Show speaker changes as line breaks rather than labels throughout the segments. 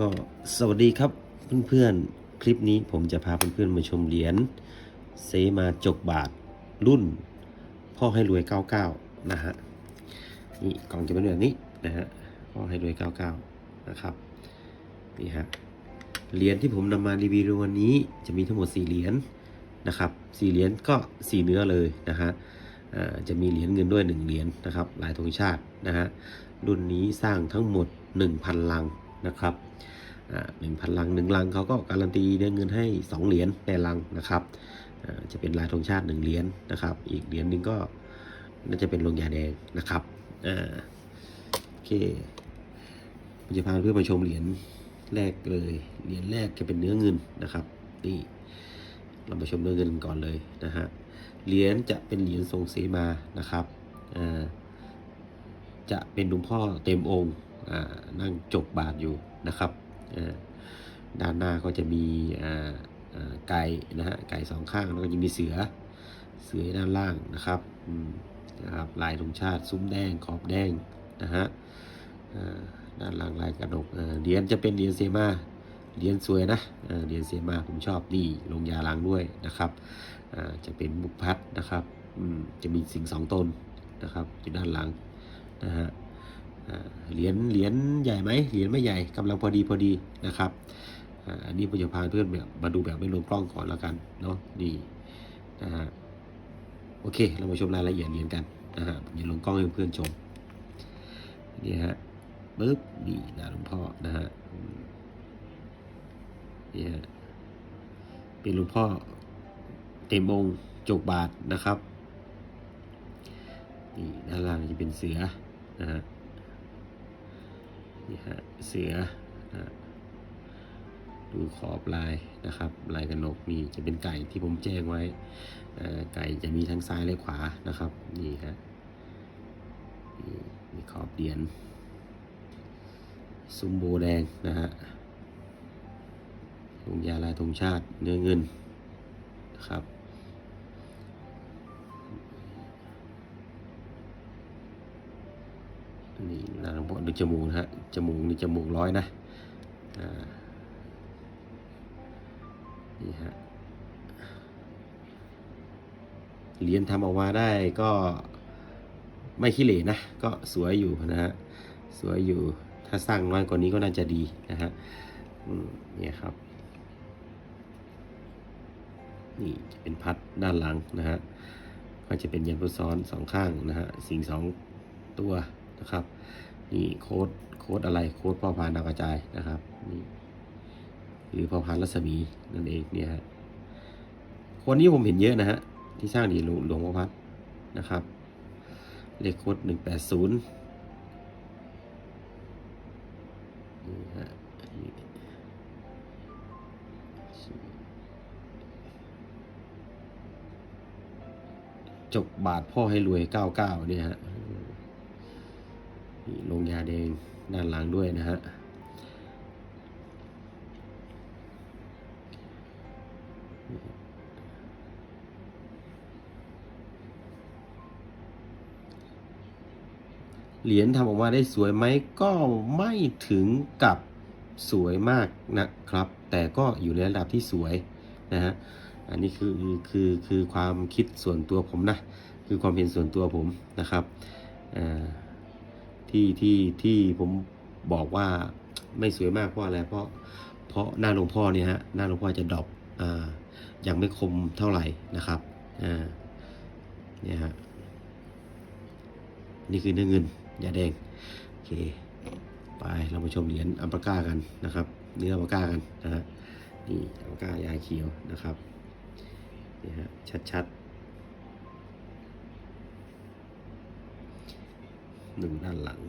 ก็สวัสดีครับเพื่อนๆ คลิปนี้ผมจะพาเพื่อนๆมาชมเหรียญเซมาจกบาทรุ่น พ่อให้รวย 99 นะฮะ นี่กล่องจะเป็นแบบนี้นะฮะ พ่อให้รวย 99 นะครับ นี่ฮะ เหรียญที่ผมนำมารีวิววันนี้จะมีทั้งหมด 4 เหรียญนะครับ 4 เหรียญก็ 4 เนื้อเลยนะฮะจะมีเหรียญเงินด้วย 1 เหรียญนะครับลายธงชาตินะฮะ รุ่นนี้สร้างทั้งหมด 1,000 ลังนะครับ หนึ่งพันลังหนึ่งลังเขาก็การันตีเนื้อเงินให้ 2 เหรียญในลังนะครับจะเป็นลายธงชาติ1เหรียญนะครับ อีกเหรียญหนึ่งก็น่าจะเป็นลงยาแดงนะครับโอเคผมจะพาเพื่อนมาชมเหรียญแรกเลยเหรียญแรกจะเป็นเนื้อเงินนะครับนี่เรามาชมเนื้อเงินก่อนเลยนะฮะเหรียญจะเป็นเหรียญทรงเสมานะครับจะเป็นหลวงพ่อเต็มองค์นั่งจบบาทอยู่นะครับ ด้านหน้าก็จะมีไก่นะฮะไก่สองข้างแล้วก็จะมีเสือเสือด้านล่างนะครับนะครับลายธงชาติซุ้มแดงขอบแดงนะฮะด้านล่างลายกระดกเหรียญจะเป็นเหรียญเซมาเหรียญสวยนะเหรียญเซมาผมชอบดีลงยาล้างด้วยนะครับจะเป็นมุกพัดนะครับจะมีสิงสองตนนะครับอยู่ด้านหลังนะฮะ เหรียญเหรียญใหญ่ไหมเหรียญไม่ใหญ่กำลังพอดีพอดีนะครับอันนี้ผมจะพาเพื่อนแบบมาดูแบบไม่ลงกล้องก่อนแล้วกันเนาะนี่นะฮะโอเค เรามาชมรายละเอียดเหรียญกันนะฮะผมจะลงกล้องให้เพื่อนชมนี่ฮะปึ๊บนี่นาหลวงพ่อนะฮะนี่ฮะเป็นหลวงพ่อเต็มองจกบาทนะครับนี่ด้านล่างจะเป็นเสือนะฮะ นี่ฮะเสือนะดูขอบลายนะครับ ลายกระนกนี่จะเป็นไก่ที่ผมแจ้งไว้ ไก่จะมีทั้งซ้ายและขวานะครับ นี่ฮะนี่มีขอบเหรียญซุ้มโบแดงนะฮะลงยาลายธงชาติเนื้อเงินนะครับ นี่นาหลวงพ่อดูจมูกนะฮะจมูกนี่จมูกร้อยนะอ่านี่ฮะเหรียญทำออกมาได้ก็ไม่ขี้เหร่นะ ก็สวยอยู่นะฮะสวยอยู่ถ้าสร้างน้อยกว่านี้ก็น่าจะดีนะฮะอืมเนี่ยครับ นี่จะเป็นพัดด้านหลังนะฮะก็จะเป็นยันพุซ้อนสองข้างนะฮะสิ่งสองตัว นะครับนี่โค้ดโค้ดอะไรโค้ดพ่อพานดาวกระจายนะครับนี่หรือพ่อพานรัศมีนั่นเองเนี่ยฮะคนนี้ผมเห็นเยอะนะฮะที่สร้างดีหลวงหลวงพ่อพัดนะครับเลขโค้ดหนึ่งแปดศูนย์จบบาทพ่อให้รวยเก้าเก้าเนี่ยฮะ ลงยาแดงด้านหลังด้วยนะฮะเหรียญทำออกมาได้สวยไหมก็ไม่ถึงกับสวยมากนะครับ แต่ก็อยู่ในระดับที่สวยนะฮะอันนี้คือคือคือความคิดส่วนตัวผมนะ คือความเห็นส่วนตัวผมนะครับอ่า ที่ที่ที่ผมบอกว่าไม่สวยมากเพราะอะไร เพราะเพราะหน้าหลวงพ่อเนี่ยฮะหน้าหลวงพ่อจะดรอปอ่ายังไม่คมเท่าไหร่นะครับอ่าเนี่ยฮะนี่คือเนื้อเงินยาแดงโอเคไปเรามาชมเหรียญอัมปาก้ากันนะครับ เนื้ออัมปาก้ากันนะฮะนี่อัมปาก้ายาเขียวนะครับนี่ฮะชัดๆ หนึ่งด้านหลัง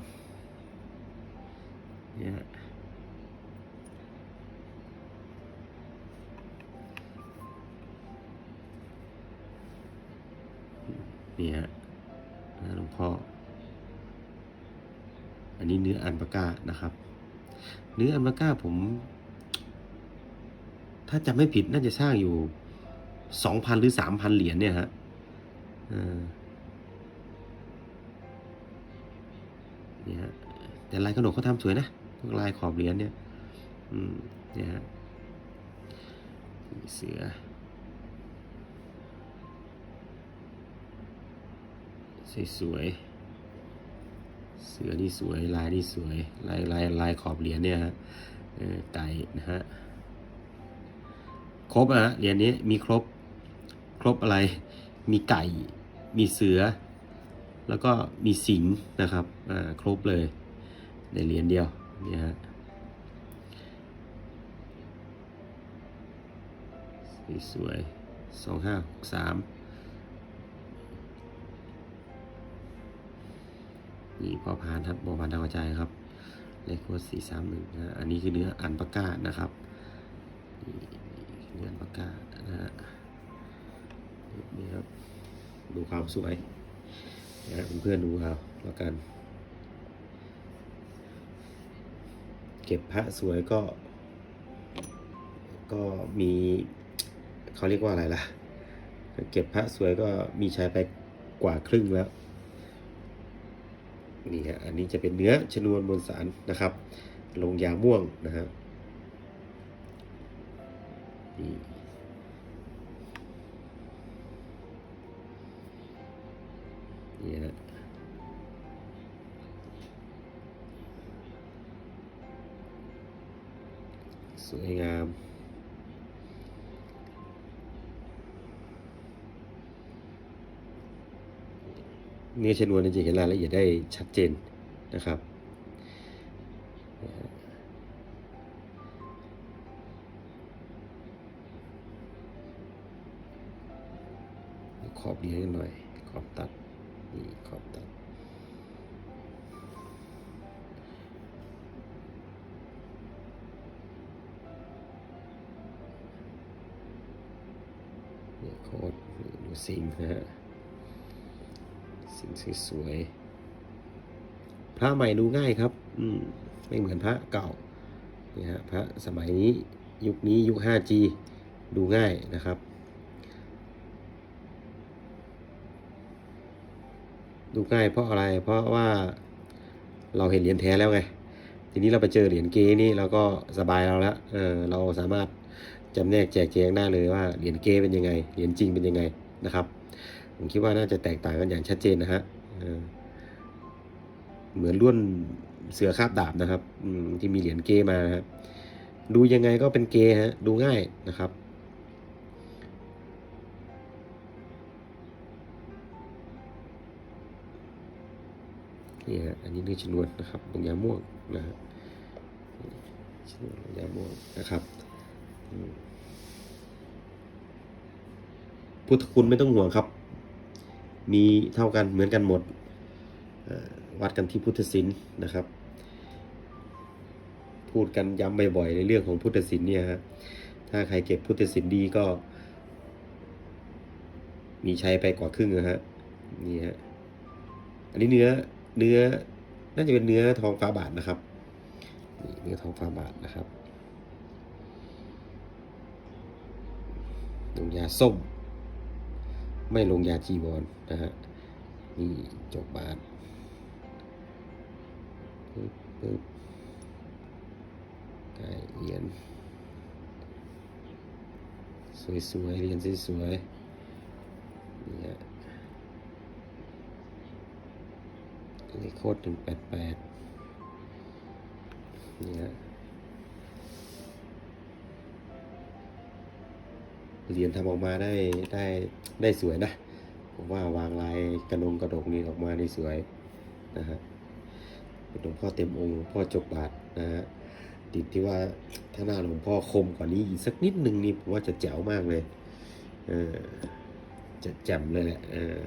เนี่ยฮะนี่ฮะหน้าหลวงพ่อ อันนี้เนื้ออันปาก้านะครับ เนื้ออันปาก้าผม ถ้าจำไม่ผิดน่าจะสร้างอยู่สองพันหรือสามพันเหรียญเนี่ยฮะอ่า นี่ฮะแต่ลายขนมเขาทำสวยนะพวกลายขอบเหรียญเนี่ยอืมเนี่ยฮะเสือ สวยๆเสือนี่สวยลายนี่สวยลายลายลายขอบเหรียญเนี่ยฮะไก่นะฮะครบอะเหรียญนี้มีครบครบอะไร มีไก่ มีเสือ แล้วก็มีสิงนะครับอ่าครบเลยในเหรียญเดียวนี่ฮะสวยสองห้าหกสามนี่พอพานครับบอพานดาวกระจครับเลขโค้ดสี่สามหนึ่งนะอันนี้คือเนื้ออันปากกานะครับเนื้ออันปากกานะฮะนี่ครับดูความสวย นะเพื่อนๆดูเอาแล้วกัน เก็บพระสวยก็ ก็มีเขาเรียกว่าอะไรล่ะ เก็บพระสวยก็มีใช้ไปกว่าครึ่งแล้วนี่ฮะอันนี้จะเป็นเนื้อชนวนมวลสารนะครับ ลงยาม่วงนะฮะนี่ นี่ฮะสวยงามเนื้อชนวนจะเห็นรายละเอียดได้ชัดเจนนะครับ ขอบเลี้ยงหน่อย ขอบตัด สิงห์นะฮะสิ่งสวยๆพระใหม่ดูง่ายครับ อืมไม่เหมือนพระเก่านี่ฮะพระสมัยนี้ยุคนี้ยุค 5G ดูง่ายนะครับ ดูง่ายเพราะอะไรเพราะว่าเราเห็นเหรียญแท้แล้วไง ทีนี้เราไปเจอเหรียญเก๊นี่เราก็สบายเราแล้วเออเราสามารถจำแนกแจกแจงได้เลยว่าเหรียญเก๊เป็นยังไง เหรียญจริงเป็นยังไง นะครับผมคิดว่าน่าจะแตกต่างกันอย่างชัดเจนนะฮะเหมือนรุ่นเสือคาบดาบนะครับที่มีเหรียญเกมานะฮะดูยังไงก็เป็นเกฮะดูง่ายนะครับ นี่ฮะอันนี้เนื้อชนวนนะครับลงยาม่วงนะฮะชนวนยาม่วงนะครับ พุทธคุณไม่ต้องห่วงครับ มีเท่ากันเหมือนกันหมดวัดกันที่พุทธศิลป์นะครับ พูดกันย้ำบ่อยๆในเรื่องของพุทธศิลป์เนี่ยฮะถ้าใครเก็บพุทธศิลป์ดีก็ มีใช้ไปกว่าครึ่งนะฮะนี่ฮะอันนี้เนื้อเนื้อน่าจะเป็นเนื้อทองฟ้าบาทนะครับเนื้อทองฟ้าบาทนะครับลงยาส้ม ไม่ลงยาจีวรนะฮะนี่จบบาทปึ๊บปึ๊บไก่เรียญสวยๆเรียญสวยๆนี่ฮะเลขโคตรหนึ่งแปดแปดนี่ฮะ เหรียญทำออกมาได้ได้ได้สวยนะ ผมว่าวางลายกระนงกระดกนี่ออกมาได้สวยนะฮะเป็นหลวงพ่อเต็มองค์หลวงพ่อจบบาทนะฮะติดที่ว่าถ้าหน้าหลวงพ่อคมกว่านี้อีกสักนิดนึงนี่ผมว่าจะแจ๋วมากเลยเออจะแจ่มเลยแหละเออ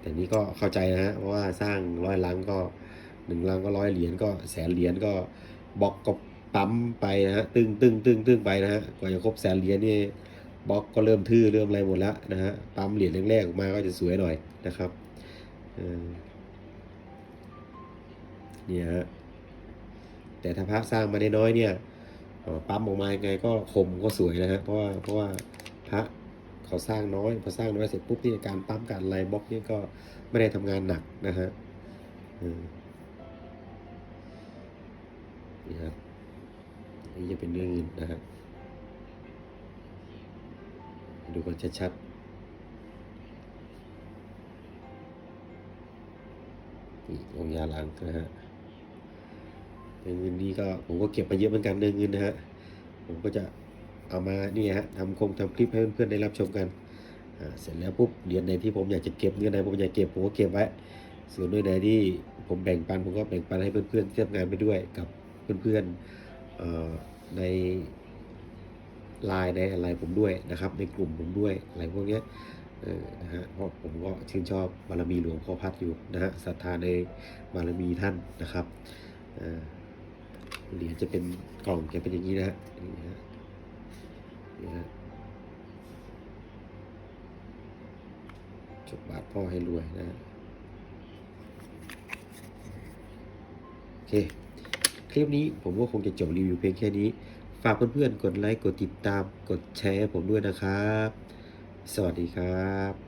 แต่นี้ก็เข้าใจนะฮะเพราะว่าสร้างร้อยลังก็หนึ่งลังก็ร้อยเหรียญก็แสนเหรียญก็บล็อกก็ปั๊มไปนะฮะตึงตึงตึงตึงไปนะฮะกว่าจะครบแสนเหรียญนี่ บล็อกก็เริ่มทื่อเริ่มอะไรหมดแล้วนะฮะปั๊มเหรียญแรกๆออกมาก็จะสวยหน่อยนะครับเออเนี่ยฮะแต่ถ้าพระสร้างมาได้น้อยเนี่ยอ่อปั๊มออกมายังไงก็คมก็สวยนะฮะเพราะว่าเพราะว่าพระเขาสร้างน้อยพอสร้างน้อยเสร็จปุ๊บนี่การปั๊มการอะไรบล็อกนี่ก็ไม่ได้ทำงานหนักนะฮะนี่ครับอันนี้จะเป็นเนื้องเงินนะฮะ ดูกันชัดๆนี่ลงยาหลังนะฮะเนื้อเงินนี้ก็ผมก็เก็บมาเยอะเหมือนกันเนื้อเงินนะฮะผมก็จะเอามานี่ฮะทำคงทำคลิปให้เพื่อนๆได้รับชมกันเสร็จแล้วปุ๊บเหรียญไหนที่ผมอยากจะเก็บเงินไหนผมอยากเก็บผมก็เก็บไว้ส่วนด้วยไหนที่ผมแบ่งปันผมก็แบ่งปันให้เพื่อนๆที่ทำงานไปด้วยกับเพื่อนๆเอ่อใน ไลน์ในอะไรผมด้วยนะครับ ในกลุ่มผมด้วยอะไรพวกนี้เออนะฮะเพราะผมก็ชื่นชอบบารมีหลวงพ่อพัดอยู่นะฮะศรัทธาในบารมีท่านนะครับเอ่อเหรียญจะเป็นกล่องจะเป็นอย่างนี้นะฮะนี่ฮะนี่ฮะจบบาทพ่อให้รวยนะฮะโอเค คลิปนี้ผมก็คงจะจบรีวิวเพียงแค่นี้ ฝากเพื่อนๆ กดไลค์ กดติดตาม กดแชร์ผมด้วยนะครับ สวัสดีครับ